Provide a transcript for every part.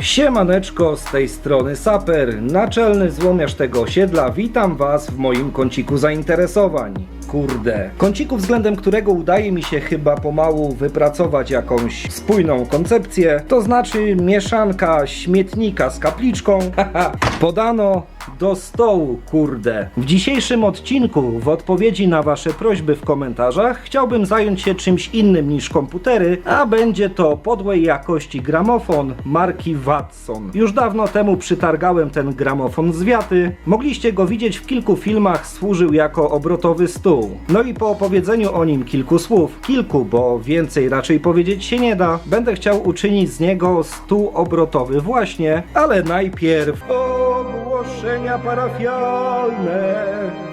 Siemaneczko, z tej strony Saper, naczelny złomiarz tego osiedla. Witam Was w moim kąciku zainteresowań. Kurde. Kąciku, względem którego udaje mi się chyba pomału wypracować jakąś spójną koncepcję, to znaczy mieszanka śmietnika z kapliczką. Podano do stołu, kurde. W dzisiejszym odcinku, w odpowiedzi na Wasze prośby w komentarzach, chciałbym zająć się czymś innym niż komputery, a będzie to podłej jakości gramofon marki Watson. Już dawno temu przytargałem ten gramofon z wiaty. Mogliście go widzieć w kilku filmach, służył jako obrotowy stół. No i po opowiedzeniu o nim kilku słów, kilku, bo więcej raczej powiedzieć się nie da, będę chciał uczynić z niego stół obrotowy właśnie, ale najpierw ogłoszenia parafialne.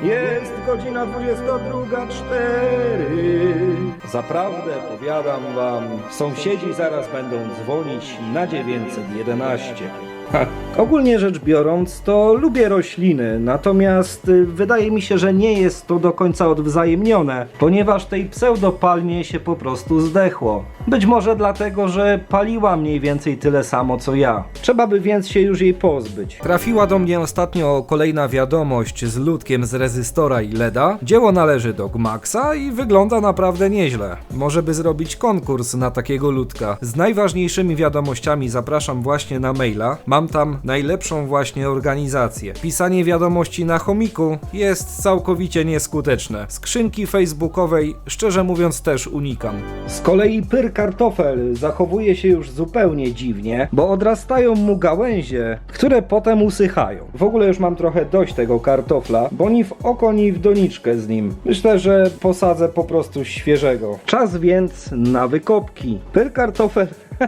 Jest godzina 22.04. Zaprawdę powiadam wam, sąsiedzi zaraz będą dzwonić na 911. Ha. Ogólnie rzecz biorąc, to lubię rośliny, natomiast y, wydaje mi się, że nie jest to do końca odwzajemnione, ponieważ tej pseudopalmie się po prostu zdechło. Być może dlatego, że paliła mniej więcej tyle samo co ja. Trzeba by więc się już jej pozbyć. Trafiła do mnie ostatnio kolejna wiadomość z ludkiem z rezystora i LEDa. Dzieło należy do Gmaxa i wygląda naprawdę nieźle. Może by zrobić konkurs na takiego ludka. Z najważniejszymi wiadomościami zapraszam właśnie na maila. Tam najlepszą właśnie organizację. Pisanie wiadomości na chomiku jest całkowicie nieskuteczne. Skrzynki facebookowej szczerze mówiąc też unikam. Z kolei pyr kartofel zachowuje się już zupełnie dziwnie, bo odrastają mu gałęzie, które potem usychają. W ogóle już mam trochę dość tego kartofla, bo ni w oko, ni w doniczkę z nim. Myślę, że posadzę po prostu świeżego. Czas więc na wykopki. Pyr kartofel...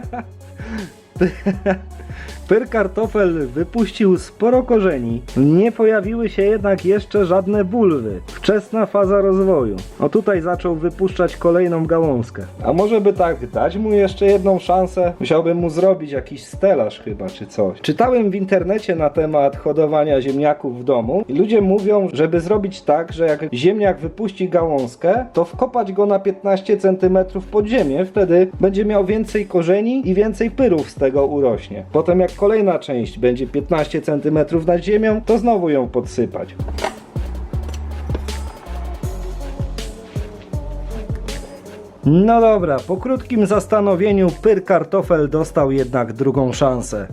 Pyr kartofel wypuścił sporo korzeni. Nie pojawiły się jednak jeszcze żadne bulwy. Wczesna faza rozwoju. O tutaj zaczął wypuszczać kolejną gałązkę. A może by tak dać mu jeszcze jedną szansę? Musiałbym mu zrobić jakiś stelaż chyba czy coś. Czytałem w internecie na temat hodowania ziemniaków w domu i ludzie mówią, żeby zrobić tak, że jak ziemniak wypuści gałązkę, to wkopać go na 15 cm pod ziemię, wtedy będzie miał więcej korzeni i więcej pyrów z tego urośnie. Potem jak kolejna część będzie 15 cm nad ziemią, to znowu ją podsypać. No dobra, po krótkim zastanowieniu pyr kartofel dostał jednak drugą szansę.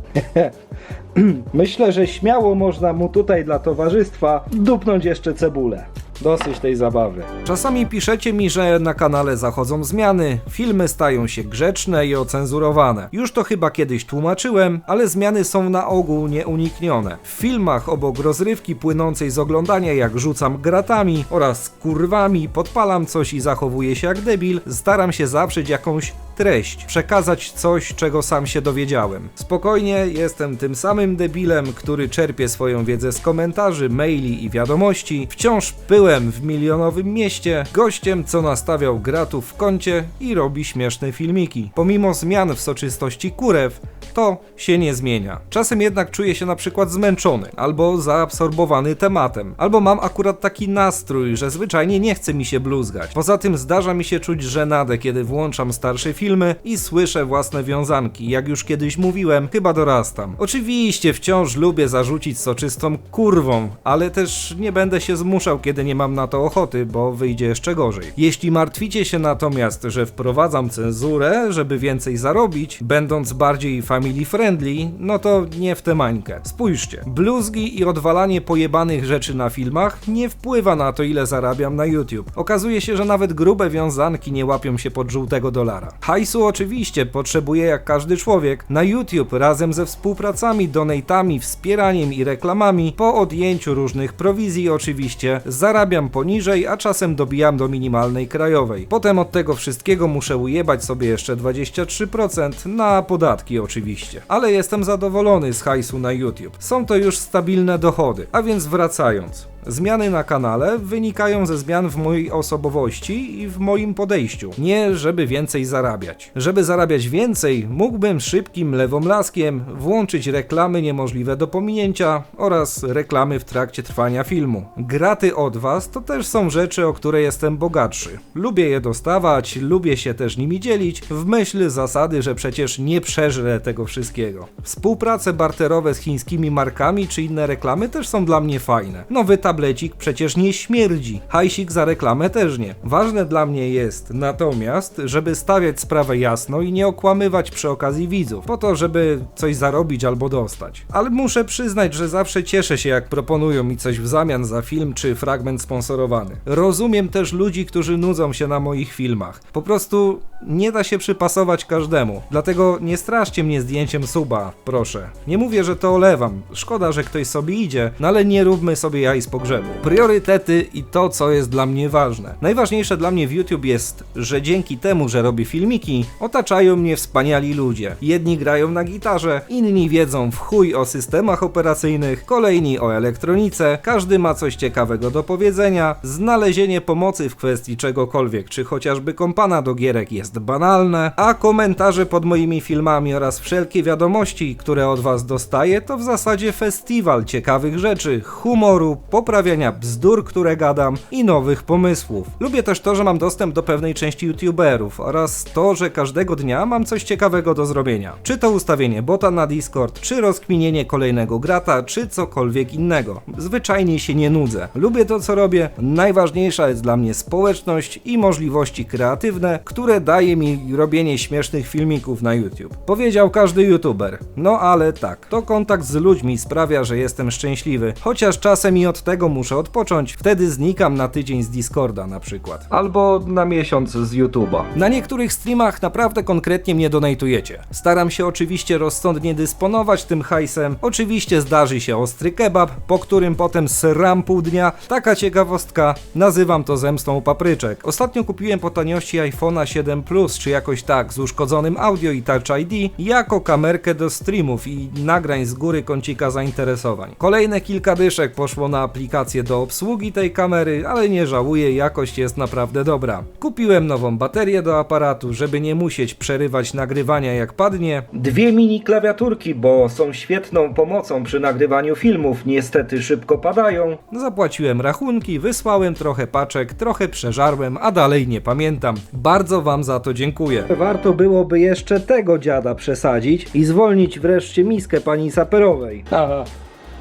Myślę, że śmiało można mu tutaj dla towarzystwa dupnąć jeszcze cebulę. Dosyć tej zabawy. Czasami piszecie mi, że na kanale zachodzą zmiany, filmy stają się grzeczne i ocenzurowane. Już to chyba kiedyś tłumaczyłem, ale zmiany są na ogół nieuniknione. W filmach obok rozrywki płynącej z oglądania jak rzucam gratami oraz kurwami, podpalam coś i zachowuję się jak debil, staram się zawrzeć jakąś treść, przekazać coś, czego sam się dowiedziałem. Spokojnie, jestem tym samym debilem, który czerpie swoją wiedzę z komentarzy, maili i wiadomości. Wciąż byłem w milionowym mieście, gościem, co nastawiał gratów w kącie i robi śmieszne filmiki. Pomimo zmian w soczystości kurew, to się nie zmienia. Czasem jednak czuję się na przykład zmęczony, albo zaabsorbowany tematem, albo mam akurat taki nastrój, że zwyczajnie nie chce mi się bluzgać. Poza tym zdarza mi się czuć żenadę, kiedy włączam starsze filmy i słyszę własne wiązanki. Jak już kiedyś mówiłem, chyba dorastam. Oczywiście wciąż lubię zarzucić soczystą kurwą, ale też nie będę się zmuszał, kiedy nie mam na to ochoty, bo wyjdzie jeszcze gorzej. Jeśli martwicie się natomiast, że wprowadzam cenzurę, żeby więcej zarobić, będąc bardziej family friendly, no to nie w tę mańkę. Spójrzcie, bluzgi i odwalanie pojebanych rzeczy na filmach nie wpływa na to, ile zarabiam na YouTube. Okazuje się, że nawet grube wiązanki nie łapią się pod żółtego dolara. Hajsu oczywiście potrzebuję jak każdy człowiek. Na YouTube razem ze współpracami, donatami, wspieraniem i reklamami, po odjęciu różnych prowizji oczywiście, zarabiam poniżej, a czasem dobijam do minimalnej krajowej. Potem od tego wszystkiego muszę ujebać sobie jeszcze 23% na podatki oczywiście. Ale jestem zadowolony z hajsu na YouTube. Są to już stabilne dochody. A więc wracając. Zmiany na kanale wynikają ze zmian w mojej osobowości i w moim podejściu. Nie, żeby więcej zarabiać. Żeby zarabiać więcej, mógłbym szybkim lewomlaskiem włączyć reklamy niemożliwe do pominięcia oraz reklamy w trakcie trwania filmu. Graty od was to też są rzeczy, o które jestem bogatszy. Lubię je dostawać, lubię się też nimi dzielić, w myśl zasady, że przecież nie przeżrę tego wszystkiego. Współprace barterowe z chińskimi markami czy inne reklamy też są dla mnie fajne. Nowy tablecik przecież nie śmierdzi, hajsik za reklamę też nie. Ważne dla mnie jest natomiast, żeby stawiać sprawę jasno i nie okłamywać przy okazji widzów, po to, żeby coś zarobić albo dostać. Ale muszę przyznać, że zawsze cieszę się, jak proponują mi coś w zamian za film czy fragment sponsorowany. Rozumiem też ludzi, którzy nudzą się na moich filmach. Po prostu nie da się przypasować każdemu. Dlatego nie straszcie mnie zdjęciem suba, proszę. Nie mówię, że to olewam. Szkoda, że ktoś sobie idzie, no ale nie róbmy sobie jaj z pogrzebu. Priorytety i to, co jest dla mnie ważne. Najważniejsze dla mnie w YouTube jest, że dzięki temu, że robię filmiki, otaczają mnie wspaniali ludzie. Jedni grają na gitarze, inni wiedzą w chuj o systemach operacyjnych, kolejni o elektronice, każdy ma coś ciekawego do powiedzenia, znalezienie pomocy w kwestii czegokolwiek, czy chociażby kompana do gierek jest banalne, a komentarze pod moimi filmami oraz wszelkie wiadomości, które od was dostaję, to w zasadzie festiwal ciekawych rzeczy, humoru, poprawiania bzdur, które gadam i nowych pomysłów. Lubię też to, że mam dostęp do pewnej części youtuberów oraz to, że każdego dnia mam coś ciekawego do zrobienia. Czy to ustawienie bota na Discord, czy rozkminienie kolejnego grata, czy cokolwiek innego. Zwyczajnie się nie nudzę. Lubię to, co robię. Najważniejsza jest dla mnie społeczność i możliwości kreatywne, które daje mi robienie śmiesznych filmików na YouTube. Powiedział każdy youtuber. No ale tak, to kontakt z ludźmi sprawia, że jestem szczęśliwy. Chociaż czasem i od tego muszę odpocząć, wtedy znikam na tydzień z Discorda na przykład. Albo na miesiąc z YouTube'a. Na niektórych streamach naprawdę konkretnie mnie donatujecie. Staram się oczywiście rozsądnie dysponować tym hajsem. Oczywiście zdarzy się ostry kebab, po którym potem sram pół dnia. Taka ciekawostka, nazywam to zemstą papryczek. Ostatnio kupiłem po taniości iPhone'a 7 Plus, czy jakoś tak, z uszkodzonym audio i Touch ID, jako kamerkę do streamów i nagrań z góry kącika zainteresowań. Kolejne kilka dyszek poszło na aplikację do obsługi tej kamery, ale nie żałuję, jakość jest naprawdę dobra. Kupiłem nową baterię do aparatu, żeby nie musieć przerywać nagrywania jak padnie. Dwie mini klawiaturki, bo są świetną pomocą przy nagrywaniu filmów, niestety szybko padają. Zapłaciłem rachunki, wysłałem trochę paczek, trochę przeżarłem, a dalej nie pamiętam. Bardzo wam za to dziękuję. Warto byłoby jeszcze tego dziada przesadzić i zwolnić wreszcie miskę pani saperowej. Aha.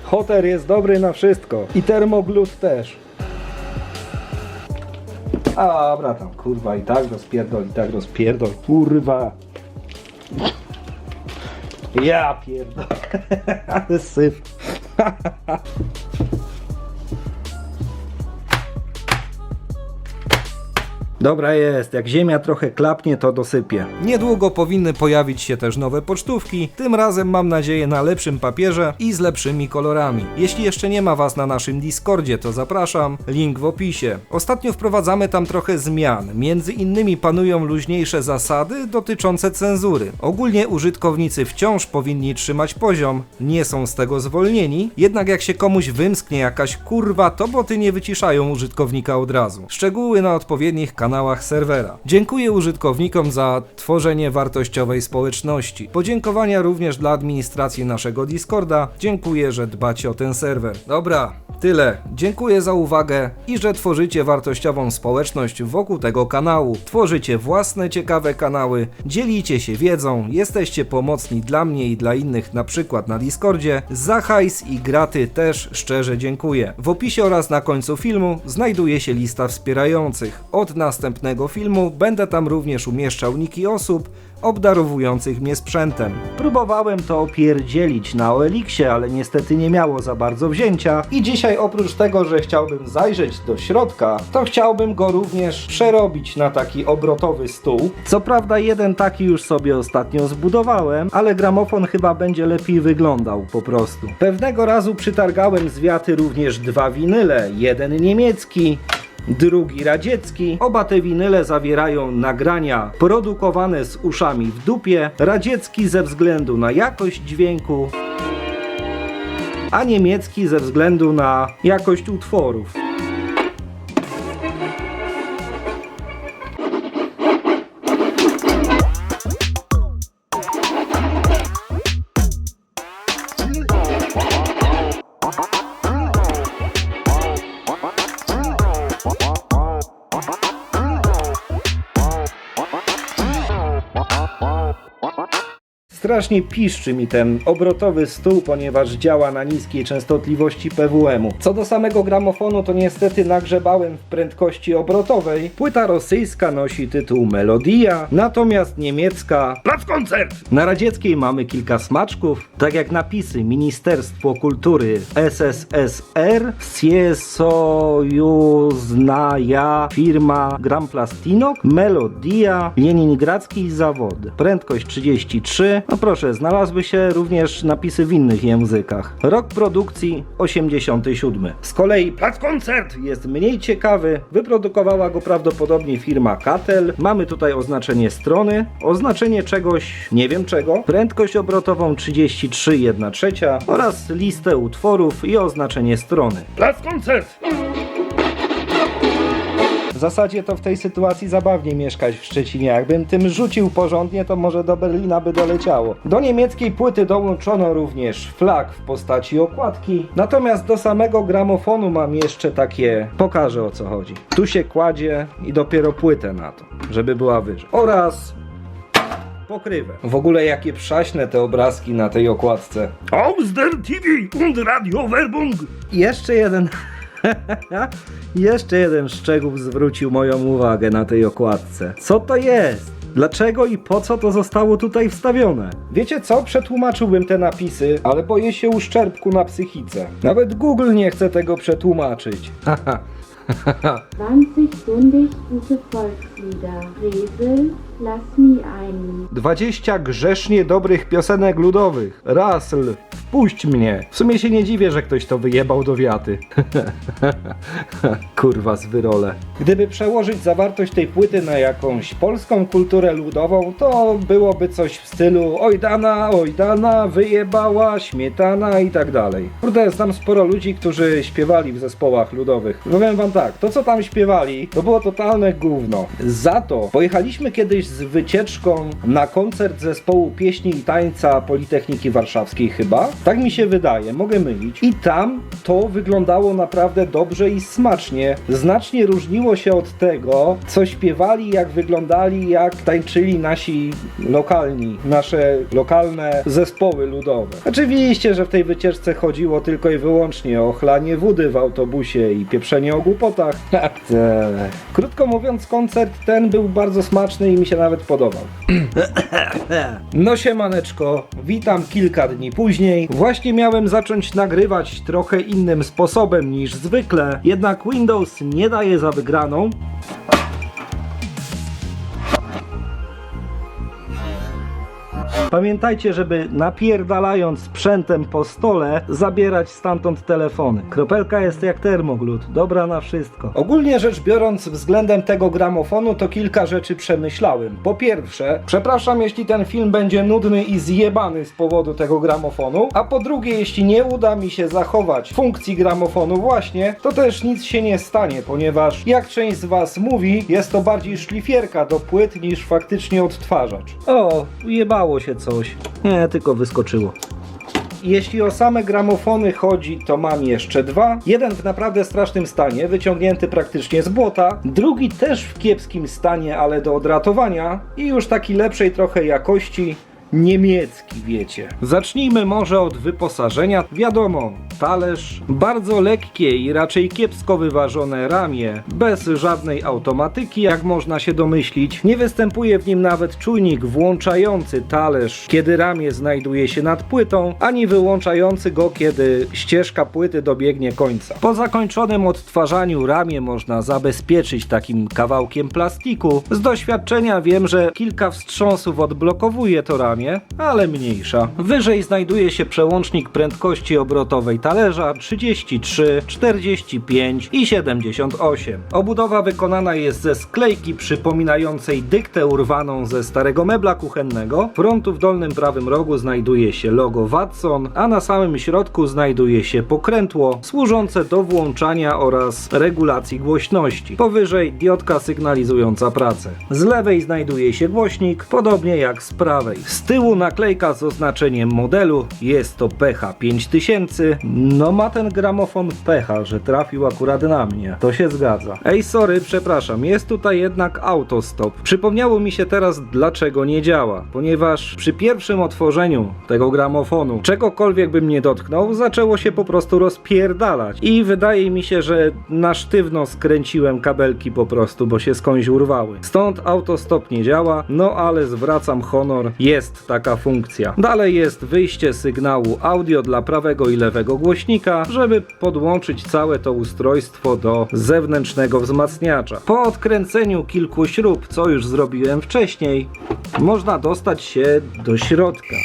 Hoter jest dobry na wszystko. I termoglut też. A, dobra, tam kurwa i tak rozpierdol, i tak rozpierdol. Kurwa. Ja pierdol. Ale syf. Dobra jest, jak ziemia trochę klapnie, to dosypie. Niedługo powinny pojawić się też nowe pocztówki, tym razem mam nadzieję na lepszym papierze i z lepszymi kolorami. Jeśli jeszcze nie ma Was na naszym Discordzie, to zapraszam, link w opisie. Ostatnio wprowadzamy tam trochę zmian, między innymi panują luźniejsze zasady dotyczące cenzury. Ogólnie użytkownicy wciąż powinni trzymać poziom, nie są z tego zwolnieni, jednak jak się komuś wymsknie jakaś kurwa, to boty nie wyciszają użytkownika od razu. Szczegóły na odpowiednich kanałach serwera. Dziękuję użytkownikom za tworzenie wartościowej społeczności. Podziękowania również dla administracji naszego Discorda. Dziękuję, że dbacie o ten serwer. Dobra, tyle. Dziękuję za uwagę i że tworzycie wartościową społeczność wokół tego kanału. Tworzycie własne ciekawe kanały, dzielicie się wiedzą, jesteście pomocni dla mnie i dla innych, na przykład na Discordzie. Za hajs i graty też szczerze dziękuję. W opisie oraz na końcu filmu znajduje się lista wspierających. Od następnego filmu będę tam również umieszczał niki osób, obdarowujących mnie sprzętem. Próbowałem to opierdzielić na OLX-ie, ale niestety nie miało za bardzo wzięcia i dzisiaj oprócz tego, że chciałbym zajrzeć do środka, to chciałbym go również przerobić na taki obrotowy stół. Co prawda jeden taki już sobie ostatnio zbudowałem, ale gramofon chyba będzie lepiej wyglądał po prostu. Pewnego razu przytargałem z wiaty również dwa winyle, jeden niemiecki, drugi radziecki. Oba te winyle zawierają nagrania produkowane z uszami w dupie. Radziecki ze względu na jakość dźwięku, a niemiecki ze względu na jakość utworów. Strasznie piszczy mi ten obrotowy stół, ponieważ działa na niskiej częstotliwości PWM-u. Co do samego gramofonu, to niestety nagrzebałem w prędkości obrotowej. Płyta rosyjska nosi tytuł Melodia, natomiast niemiecka Plac Koncert! Na radzieckiej mamy kilka smaczków, tak jak napisy Ministerstwo Kultury SSSR, Siesojuznaja firma Gram Plastinok, Melodia, Leningradzki Zawod. Prędkość 33. No proszę, znalazły się również napisy w innych językach. Rok produkcji 87. Z kolei Plac Koncert jest mniej ciekawy. Wyprodukowała go prawdopodobnie firma Katel. Mamy tutaj oznaczenie strony, oznaczenie czegoś, nie wiem czego, prędkość obrotową 33 1 trzecia oraz listę utworów i oznaczenie strony. Plac Koncert! W zasadzie to w tej sytuacji zabawnie mieszkać w Szczecinie. Jakbym tym rzucił porządnie, to może do Berlina by doleciało. Do niemieckiej płyty dołączono również flag w postaci okładki. Natomiast do samego gramofonu mam jeszcze takie. Pokażę o co chodzi. Tu się kładzie i dopiero płytę na to, żeby była wyżej. Oraz pokrywę. W ogóle jakie przaśne te obrazki na tej okładce. Aus der TV und Radio Werbung. Jeszcze jeden. Jeszcze jeden szczegół zwrócił moją uwagę na tej okładce. Co to jest? Dlaczego i po co to zostało tutaj wstawione? Wiecie co? Przetłumaczyłbym te napisy, ale boję się uszczerbku na psychice. Nawet Google nie chce tego przetłumaczyć. Haha. 20 Dundig gute Mi ein. 20 grzesznie dobrych piosenek ludowych. Rasl, wpuść mnie. W sumie się nie dziwię, że ktoś to wyjebał do wiaty. Kurwa z wyrole. Gdyby przełożyć zawartość tej płyty na jakąś polską kulturę ludową, to byłoby coś w stylu oj dana, oj dana, wyjebała, śmietana i tak dalej. Kurde, znam sporo ludzi, którzy śpiewali w zespołach ludowych. Powiem wam tak, to co tam śpiewali, to było totalne gówno. Za to pojechaliśmy kiedyś z wycieczką na koncert zespołu pieśni i tańca Politechniki Warszawskiej chyba. Tak mi się wydaje, mogę mylić. I tam to wyglądało naprawdę dobrze i smacznie. Znacznie różniło się od tego, co śpiewali, jak wyglądali, jak tańczyli nasi lokalni, nasze lokalne zespoły ludowe. Oczywiście, że w tej wycieczce chodziło tylko i wyłącznie o chlanie wody w autobusie i pieprzenie o głupotach. Krótko mówiąc, koncert ten był bardzo smaczny i mi się nawet podobał. No siemaneczko, witam kilka dni później. Właśnie miałem zacząć nagrywać trochę innym sposobem niż zwykle, jednak Windows nie daje za wygraną. Pamiętajcie, żeby napierdalając sprzętem po stole, zabierać stamtąd telefony. Kropelka jest jak termoglut, dobra na wszystko. Ogólnie rzecz biorąc, względem tego gramofonu, to kilka rzeczy przemyślałem. Po pierwsze, przepraszam, jeśli ten film będzie nudny i zjebany z powodu tego gramofonu, a po drugie, jeśli nie uda mi się zachować funkcji gramofonu właśnie, to też nic się nie stanie, ponieważ jak część z Was mówi, jest to bardziej szlifierka do płyt niż faktycznie odtwarzacz. O, ujebało się coś. Nie, tylko wyskoczyło. Jeśli o same gramofony chodzi, to mam jeszcze dwa. Jeden w naprawdę strasznym stanie, wyciągnięty praktycznie z błota. Drugi też w kiepskim stanie, ale do odratowania. I już taki lepszej trochę jakości. Niemiecki, wiecie. Zacznijmy może od wyposażenia. Wiadomo, talerz, bardzo lekkie i raczej kiepsko wyważone ramię, bez żadnej automatyki, jak można się domyślić. Nie występuje w nim nawet czujnik włączający talerz, kiedy ramię znajduje się nad płytą, ani wyłączający go, kiedy ścieżka płyty dobiegnie końca. Po zakończonym odtwarzaniu ramię można zabezpieczyć takim kawałkiem plastiku. Z doświadczenia wiem, że kilka wstrząsów odblokowuje to ramię, ale mniejsza. Wyżej znajduje się przełącznik prędkości obrotowej talerza 33, 45 i 78. Obudowa wykonana jest ze sklejki przypominającej dyktę urwaną ze starego mebla kuchennego. Frontu w dolnym prawym rogu znajduje się logo Watson, a na samym środku znajduje się pokrętło służące do włączania oraz regulacji głośności. Powyżej diodka sygnalizująca pracę. Z lewej znajduje się głośnik, podobnie jak z prawej. Z tyłu naklejka z oznaczeniem modelu, jest to PH 5000. No ma ten gramofon pecha, że trafił akurat na mnie. To się zgadza. Ej, sorry, przepraszam, jest tutaj jednak autostop. Przypomniało mi się teraz, dlaczego nie działa. Ponieważ przy pierwszym otworzeniu tego gramofonu, czegokolwiek bym nie dotknął, zaczęło się po prostu rozpierdalać. I wydaje mi się, że na sztywno skręciłem kabelki po prostu, bo się skądś urwały. Stąd autostop nie działa, no ale zwracam honor, jest taka funkcja. Dalej jest wyjście sygnału audio dla prawego i lewego głośnika, żeby podłączyć całe to ustrojstwo do zewnętrznego wzmacniacza. Po odkręceniu kilku śrub, co już zrobiłem wcześniej, można dostać się do środka.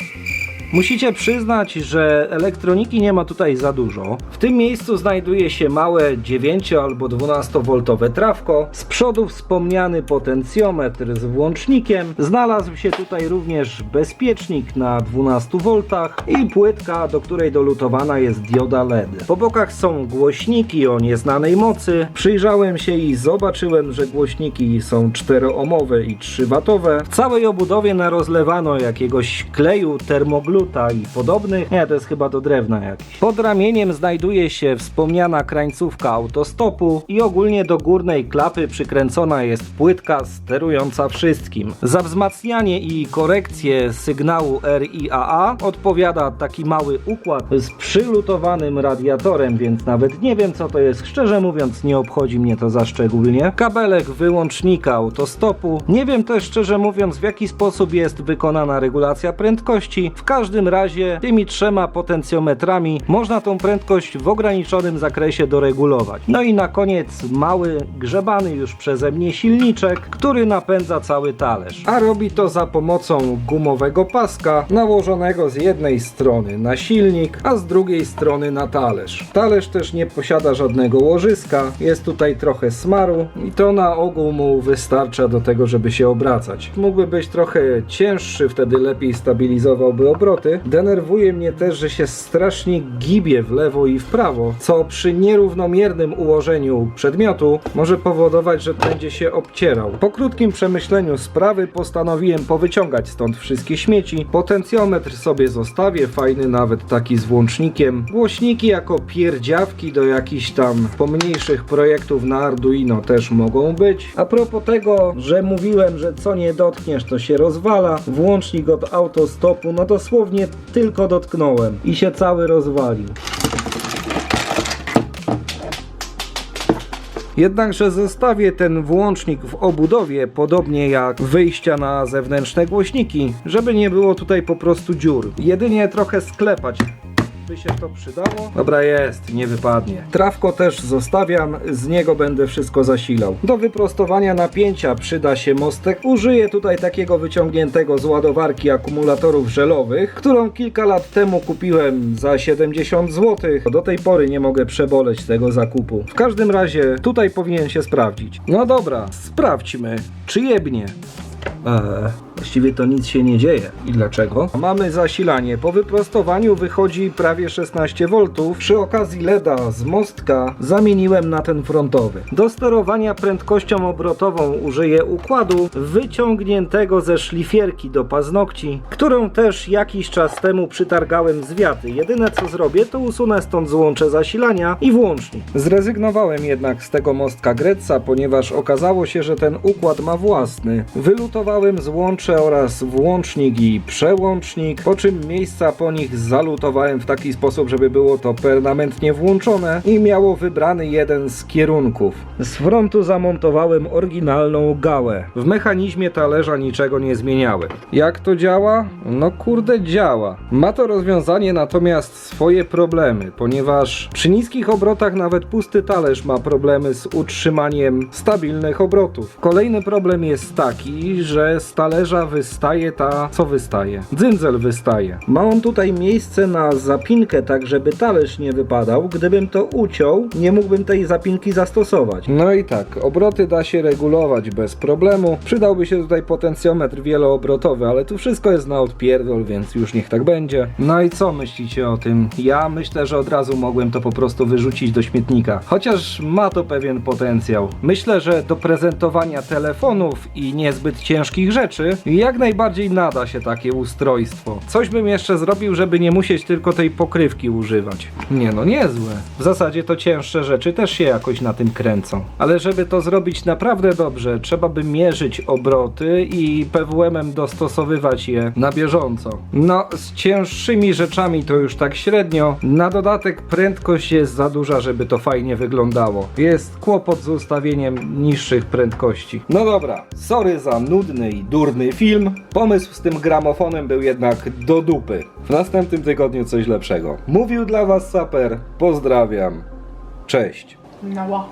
Musicie przyznać, że elektroniki nie ma tutaj za dużo. W tym miejscu znajduje się małe 9 albo 12V trawko. Z przodu wspomniany potencjometr z włącznikiem. Znalazł się tutaj również bezpiecznik na 12V i płytka, do której dolutowana jest dioda LED. Po bokach są głośniki o nieznanej mocy. Przyjrzałem się i zobaczyłem, że głośniki są 4-omowe i 3W. W całej obudowie narozlewano jakiegoś kleju, termogluta i podobnych. Nie, to jest chyba do drewna jakieś. Pod ramieniem znajduje się wspomniana krańcówka autostopu i ogólnie do górnej klapy przykręcona jest płytka sterująca wszystkim. Za wzmacnianie i korekcję sygnału RIAA odpowiada taki mały układ z przylutowanym radiatorem, więc nawet nie wiem co to jest. Szczerze mówiąc nie obchodzi mnie to za szczególnie. Kabelek wyłącznika autostopu. Nie wiem też szczerze mówiąc w jaki sposób jest wykonana regulacja prędkości. W każdym razie tymi trzema potencjometrami można tą prędkość w ograniczonym zakresie doregulować. No i na koniec mały, grzebany już przeze mnie silniczek, który napędza cały talerz. A robi to za pomocą gumowego paska nałożonego z jednej strony na silnik, a z drugiej strony na talerz. Talerz też nie posiada żadnego łożyska, jest tutaj trochę smaru i to na ogół mu wystarcza do tego, żeby się obracać. Mógłby być trochę cięższy, wtedy lepiej stabilizowałby obroty. Denerwuje mnie też, że się strasznie gibie w lewo i w prawo, co przy nierównomiernym ułożeniu przedmiotu może powodować, że będzie się obcierał. Po krótkim przemyśleniu sprawy postanowiłem powyciągać stąd wszystkie śmieci. Potencjometr sobie zostawię, fajny nawet taki z włącznikiem. Głośniki jako pierdziawki do jakichś tam pomniejszych projektów na Arduino też mogą być. A propos tego, że mówiłem, że co nie dotkniesz to się rozwala, włącznik od autostopu, no dosłownie tylko dotknąłem i się cały rozwalił. Jednakże zostawię ten włącznik w obudowie, podobnie jak wyjścia na zewnętrzne głośniki, żeby nie było tutaj po prostu dziur. Jedynie trochę sklepać by się to przydało. Dobra jest, nie wypadnie. Trawko też zostawiam, z niego będę wszystko zasilał. Do wyprostowania napięcia przyda się mostek. Użyję tutaj takiego wyciągniętego z ładowarki akumulatorów żelowych, którą kilka lat temu kupiłem za 70 zł. Do tej pory nie mogę przeboleć tego zakupu. W każdym razie tutaj powinien się sprawdzić. No dobra, sprawdźmy, czy jebnie. Eee, właściwie to nic się nie dzieje. I dlaczego? Mamy zasilanie. Po wyprostowaniu wychodzi prawie 16 V. Przy okazji LEDa z mostka zamieniłem na ten frontowy. Do sterowania prędkością obrotową użyję układu wyciągniętego ze szlifierki do paznokci, którą też jakiś czas temu przytargałem z wiaty. Jedyne co zrobię to usunę stąd złącze zasilania i włącznik. Zrezygnowałem jednak z tego mostka Gretza, ponieważ okazało się, że ten układ ma własny. Wylutowałem oraz włącznik i przełącznik, po czym miejsca po nich zalutowałem w taki sposób, żeby było to permanentnie włączone i miało wybrany jeden z kierunków. Z frontu zamontowałem oryginalną gałę. W mechanizmie talerza niczego nie zmieniałem. Jak to działa? No kurde działa. Ma to rozwiązanie natomiast swoje problemy, ponieważ przy niskich obrotach nawet pusty talerz ma problemy z utrzymaniem stabilnych obrotów. Kolejny problem jest taki, że z talerza woda wystaje ta, co wystaje? Dzyndzel wystaje. Ma on tutaj miejsce na zapinkę, tak żeby talerz nie wypadał. Gdybym to uciął, nie mógłbym tej zapinki zastosować. No i tak, obroty da się regulować bez problemu. Przydałby się tutaj potencjometr wieloobrotowy, ale tu wszystko jest na odpierdol, więc już niech tak będzie. No i co myślicie o tym? Ja myślę, że od razu mogłem to po prostu wyrzucić do śmietnika. Chociaż ma to pewien potencjał. Myślę, że do prezentowania telefonów i niezbyt ciężkich rzeczy jak najbardziej nada się takie ustrojstwo. Coś bym jeszcze zrobił, żeby nie musieć tylko tej pokrywki używać. Nie no, niezłe. W zasadzie to cięższe rzeczy też się jakoś na tym kręcą. Ale żeby to zrobić naprawdę dobrze, trzeba by mierzyć obroty i PWM-em dostosowywać je na bieżąco. No, z cięższymi rzeczami to już tak średnio. Na dodatek prędkość jest za duża, żeby to fajnie wyglądało. Jest kłopot z ustawieniem niższych prędkości. No dobra, sorry za nudny i durny film. Pomysł z tym gramofonem był jednak do dupy. W następnym tygodniu coś lepszego. Mówił dla Was Saper. Pozdrawiam. Cześć. No.